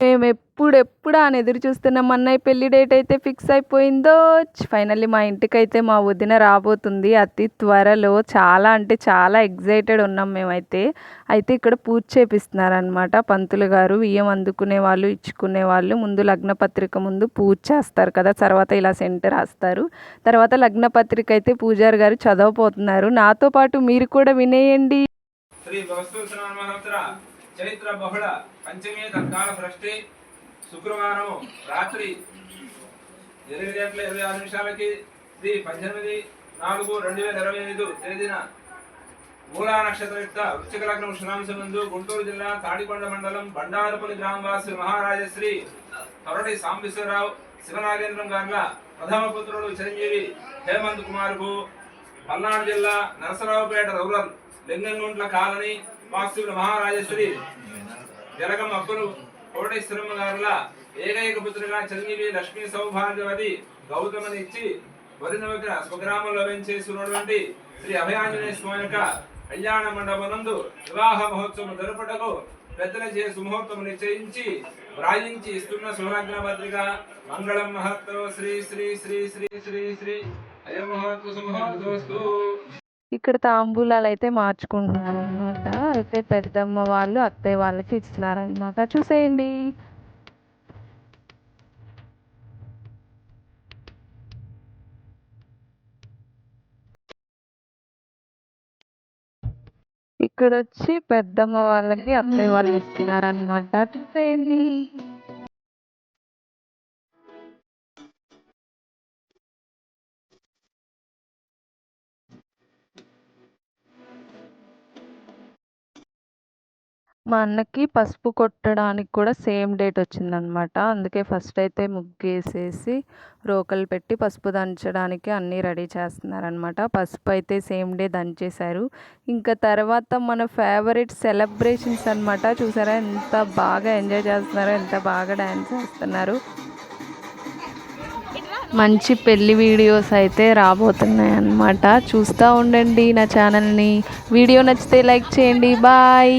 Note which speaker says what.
Speaker 1: మేము ఎప్పుడెప్పుడు ఆయన అని ఎదురు చూస్తున్నాం అన్నయ్య పెళ్ళి డేట్ అయితే ఫిక్స్ అయిపోయిందో. ఫైనల్లీ మా ఇంటికైతే మా వదిన రాబోతుంది అతి త్వరలో. చాలా అంటే చాలా ఎగ్జైటెడ్ ఉన్నాం మేమైతే. అయితే ఇక్కడ పూజ చేపిస్తున్నారనమాట పంతులు గారు. బియ్యం అందుకునే వాళ్ళు ఇచ్చుకునే వాళ్ళు. ముందు లగ్న పత్రిక ముందు పూజ చేస్తారు కదా. తర్వాత ఇలా సెంటర్ రాస్తారు. తర్వాత లగ్న పత్రిక అయితే పూజారి గారు చదవబోతున్నారు. నాతో పాటు మీరు కూడా వినేయండి.
Speaker 2: శ్రీ చరిత్ర బహుళ పంచమి తత్కాల భ్రష్టి శుక్రవారం రాత్రి ఎనిమిది గంటల ఇరవై ఆరు నిమిషాలకి శ్రీ పద్దెనిమిది నాలుగు రెండు వేల ఇరవై ఐదు తేదీన మూలా నక్షత్రయుక్త వృశ్చిక లగ్నం ఉష్ణాంశం నందు గుంటూరు జిల్లా తాడికొండ మండలం బండారపల్లి గ్రామవాసి మహారాజశ్రీ తొరటి సాంబేశ్వరరావు శివనాగేంద్రం గార్ల ప్రథమ పుత్రుడు చిరంజీవి హేమంత్ కుమార్కు పల్నాడు జిల్లా నరసరావుపేట రూరల్ లింగంగుంట్ల కాలనీ వాస్తువుల మహారాజేశ్వరి జలగం అప్పులు కోటేశ్వరమ్మ గారుల ఏకైక పుత్రుగా చిరంజీవి లక్ష్మీ సౌభాగ్యవతి గౌతమని ఇచ్చి వరినవక స్వగ్రామంలో వెంచేస్తున్నటువంటి శ్రీ అభయాంజనేయ స్వామి యొక్క కళ్యాణ మండపనందు వివాహ మహోత్సవం జరుపుటకు పెద్దల చే సుముహూర్తం నిశ్చయించి వ్రాయించి ఇస్తున్న సులగ్న పత్రిక మంగళం మహత్తో శ్రీ శ్రీ శ్రీ శ్రీ శ్రీ శ్రీ అయం మహత్వ సుముహూర్తోస్తు
Speaker 1: ఇక్కడ తాంబూలాలు అయితే మార్చుకుంటున్నారు అనమాట అయితే పెద్దమ్మ వాళ్ళు అత్తయ్య వాళ్ళకి ఇస్తున్నారు చూసేయండి. ఇక్కడ వచ్చి పెద్దమ్మ వాళ్ళకి అత్తయ్య వాళ్ళు ఇస్తున్నారు చూసేయండి. మా అన్నకి పసుపు కొట్టడానికి కూడా సేమ్ డేట్ వచ్చిందనమాట. అందుకే ఫస్ట్ అయితే ముగ్గేసేసి రోకలు పెట్టి పసుపు దంచడానికి అన్నీ రెడీ చేస్తున్నారనమాట. పసుపు అయితే సేమ్ డే దంచేశారు. ఇంకా తర్వాత మన ఫేవరెట్ సెలబ్రేషన్స్ అనమాట చూసారా ఎంత బాగా ఎంజాయ్ చేస్తున్నారో ఎంత బాగా డ్యాన్స్ చేస్తున్నారు. మంచి పెళ్ళి వీడియోస్ అయితే రాబోతున్నాయి అన్నమాట చూస్తూ ఉండండి నా ఛానల్ని. వీడియో నచ్చితే లైక్ చేయండి. బాయ్.